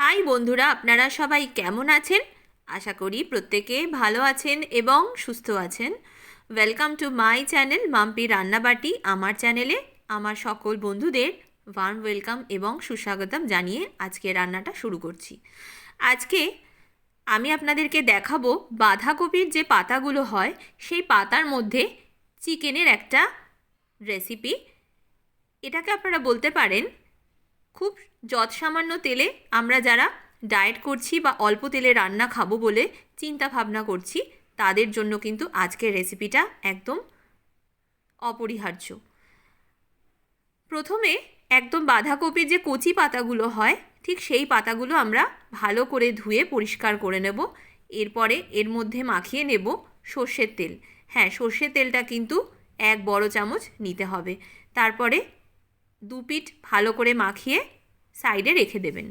High বন্ধুরা, আপনারা সবাই কেমন আছেন? আশা করি প্রত্যেকে ভালো আছেন এবং সুস্থ আছেন। Welcome to my channel Mampi রান্নাবাটি, আমার চ্যানেলে আমার সকল বন্ধুদের ওয়ার্ম ওয়েলকাম এবং সুস্বাগতম জানিয়ে আজকে রান্নাটা শুরু করছি। আজকে আমি আপনাদেরকে দেখাবো বাঁধাকপির যে পাতাগুলো হয়, সেই পাতার মধ্যে চিকেনের একটা রেসিপি এটাকে আপনারা বলতে পারেন খুব যৎসামান্য তেলে আমরা যারা ডায়েট করছি বা অল্প তেলে রান্না খাব বলে চিন্তা ভাবনা করছি, তাদের জন্য কিন্তু আজকের রেসিপিটা একদম অপরিহার্য। প্রথমে একদম বাঁধাকপির যে কচি পাতাগুলো হয়, ঠিক সেই পাতাগুলো আমরা ভালো করে ধুয়ে পরিষ্কার করে নেব। এরপরে এর মধ্যে মাখিয়ে নেব সর্ষের তেল। হ্যাঁ সর্ষের তেলটা কিন্তু এক বড় চামচ নিতে হবে। তারপরে দু পিঠ ভালো করে মাখিয়ে সাইডে রেখে দেবেন।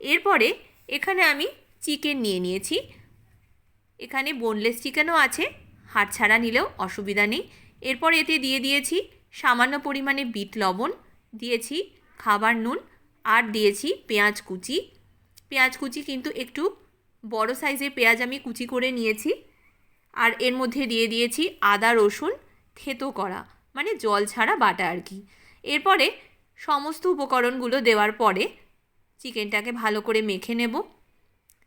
এরপরে এখানে আমি চিকেন নিয়ে নিয়েছি। এখানে বোনলেস চিকেনও আছে, হাড় ছাড়া নিলেও অসুবিধা নেই। এরপর এতে দিয়ে দিয়েছি সামান্য পরিমাণে বিট লবণ, দিয়েছি খাবার নুন আর দিয়েছি পেঁয়াজ কুচি। পেঁয়াজ কুচি কিন্তু একটু বড় সাইজের পেঁয়াজ আমি কুচি করে নিয়েছি। আর এর মধ্যে দিয়ে দিয়েছি আদা রসুন থেতো করা মানে জল ছাড়া বাটা আর কি। এরপরে সমস্ত উপকরণগুলো দেওয়ার পরে চিকেনটাকে ভালো করে মেখে নেব।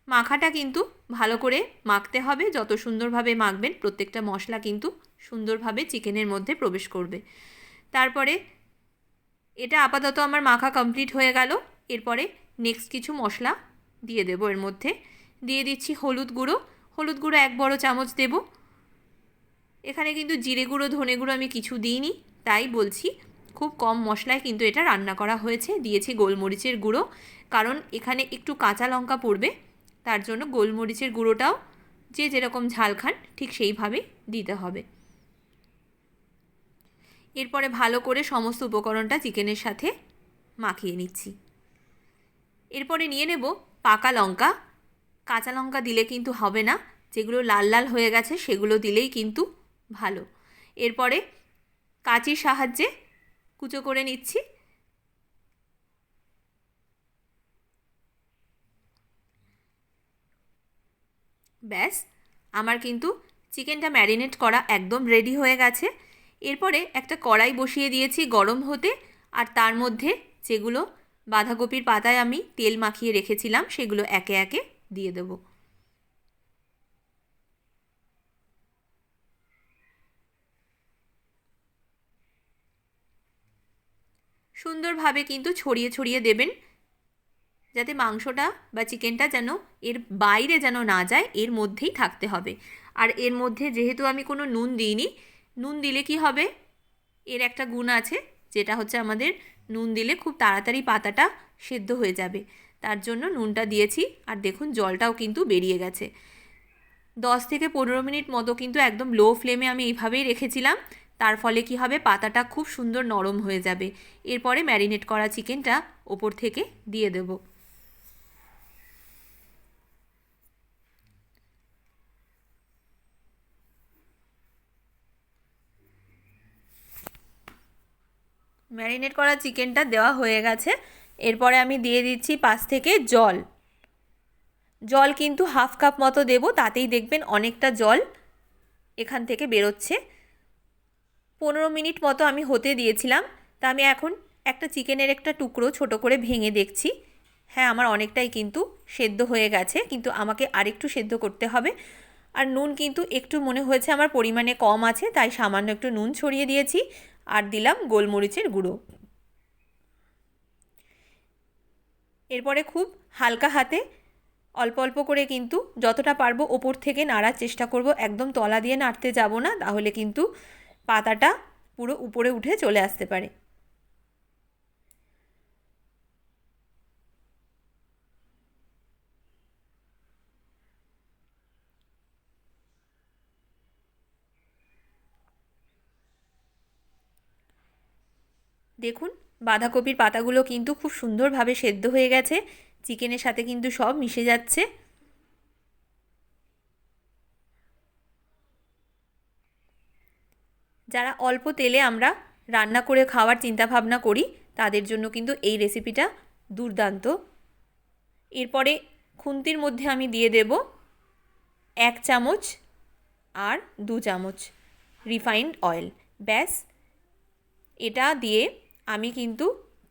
মাখাটা কিন্তু ভালো করে মাখতে হবে, যত সুন্দরভাবে মাখবেন প্রত্যেকটা মশলা কিন্তু সুন্দরভাবে চিকেনের মধ্যে প্রবেশ করবে। তারপরে এটা আপাতত আমার মাখা কমপ্লিট হয়ে গেল, এরপরে নেক্সট কিছু মশলা দিয়ে দেবো এর মধ্যে। দিয়ে দিচ্ছি হলুদ গুঁড়ো হলুদ গুঁড়ো এক বড় চামচ দেব। এখানে কিন্তু জিরে গুঁড়ো, ধনে গুঁড়ো আমি কিছু দিইনি, তাই বলছি খুব কম মশলায় কিন্তু এটা রান্না করা হয়েছে। দিয়েছি গোলমরিচের গুঁড়ো। কারণ এখানে একটু কাঁচা লঙ্কা পড়বে। তার জন্য গোলমরিচের গুঁড়োটাও যে যেরকম ঝাল খান, ঠিক সেইভাবে দিতে হবে। এরপরে ভালো করে সমস্ত উপকরণটা চিকেনের সাথে মাখিয়ে নিচ্ছি। এরপরে নিয়ে নেব পাকা লঙ্কা। কাঁচা লঙ্কা দিলে কিন্তু হবে না। যেগুলো লাল লাল হয়ে গেছে, সেগুলো দিলেই কিন্তু ভালো। এরপরে কাঁচির সাহায্যে কুচো করে নিচ্ছি। ব্যাস, আমার কিন্তু চিকেনটা ম্যারিনেট করা একদম রেডি হয়ে গেছে। এরপরে একটা কড়াই বসিয়ে দিয়েছি গরম হতে, আর তার মধ্যে যেগুলো বাঁধাকপির পাতায় আমি তেল মাখিয়ে রেখেছিলাম, সেগুলো একে একে দিয়ে দেবো। সুন্দরভাবে কিন্তু ছড়িয়ে ছড়িয়ে দেবেন। যাতে মাংসটা বা চিকেনটা যেন এর বাইরে যেন না যায়, এর মধ্যেই থাকতে হবে। আর এর মধ্যে যেহেতু আমি কোনো নুন দিইনি, নুন দিলে কি হবে? এর একটা গুণ আছে, যেটা হচ্ছে আমাদের নুন দিলে খুব তাড়াতাড়ি পাতাটা সেদ্ধ হয়ে যাবে। তার জন্য নুনটা দিয়েছি, আর দেখুন জলটাও কিন্তু বেরিয়ে গেছে। দশ থেকে পনেরো মিনিট মতো কিন্তু একদম লো ফ্লেমে আমি এইভাবেই রেখেছিলাম। তার ফলে কি হবে? পাতাটা খুব সুন্দর নরম হয়ে যাবে। এরপরে ম্যারিনেট করা চিকেনটা ওপর থেকে দিয়ে দেব। ম্যারিনেট করা চিকেনটা দেওয়া হয়ে গেছে। এরপরে আমি দিয়ে দিচ্ছি পাশ থেকে জল। জল কিন্তু হাফ কাপ মতো দেবো, তাতেই দেখবেন অনেকটা জল এখান থেকে বেরোচ্ছে। পনেরো মিনিট মতো আমি হতে দিয়েছিলাম। তা আমি এখন একটা চিকেনের একটা টুকরো ছোট করে ভেঙে দেখছি। হ্যাঁ আমার অনেকটাই কিন্তু সেদ্ধ হয়ে গেছে, কিন্তু আমাকে আরেকটু সেদ্ধ করতে হবে। আর নুন কিন্তু একটু মনে হয়েছে আমার পরিমাণে কম আছে, তাই সামান্য একটু নুন ছড়িয়ে দিয়েছি আর দিলাম গোলমরিচের গুঁড়ো। এরপরে খুব হালকা হাতে অল্প অল্প করে কিন্তু যতটা পারব ওপর থেকে নাড়ার চেষ্টা করব। একদম তলা দিয়ে নাড়তে যাব না, তাহলে কিন্তু পাতাটা পুরো উপরে উঠে চলে আসতে পারে। দেখুন, বাঁধাকপির পাতাগুলো কিন্তু খুব সুন্দরভাবে সেদ্ধ হয়ে গেছে। চিকেনের সাথে কিন্তু সব মিশে যাচ্ছে। যারা অল্প তেলে আমরা রান্না করে খাওয়ার চিন্তাভাবনা করি, তাদের জন্য কিন্তু এই রেসিপিটা দুর্দান্ত। এরপরে খুন্তির মধ্যে আমি দিয়ে দেব এক চামচ আর দু চামচ রিফাইন্ড অয়েল ব্যাস, এটা দিয়ে আমি কিন্তু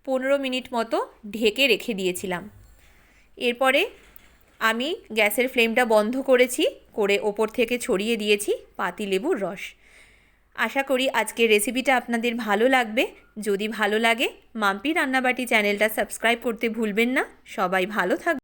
পনেরো মিনিট মতো ঢেকে রেখে দিয়েছিলাম। এরপরে আমি গ্যাসের ফ্লেমটা বন্ধ করেছি, করে ওপর থেকে ছড়িয়ে দিয়েছি পাতিলেবুর রস। আশা করি আজকের রেসিপিটা আপনাদের ভালো লাগবে। যদি ভালো লাগে, মাম্পি রান্নাবাটি চ্যানেলটা সাবস্ক্রাইব করতে ভুলবেন না। সবাই ভালো থাকবে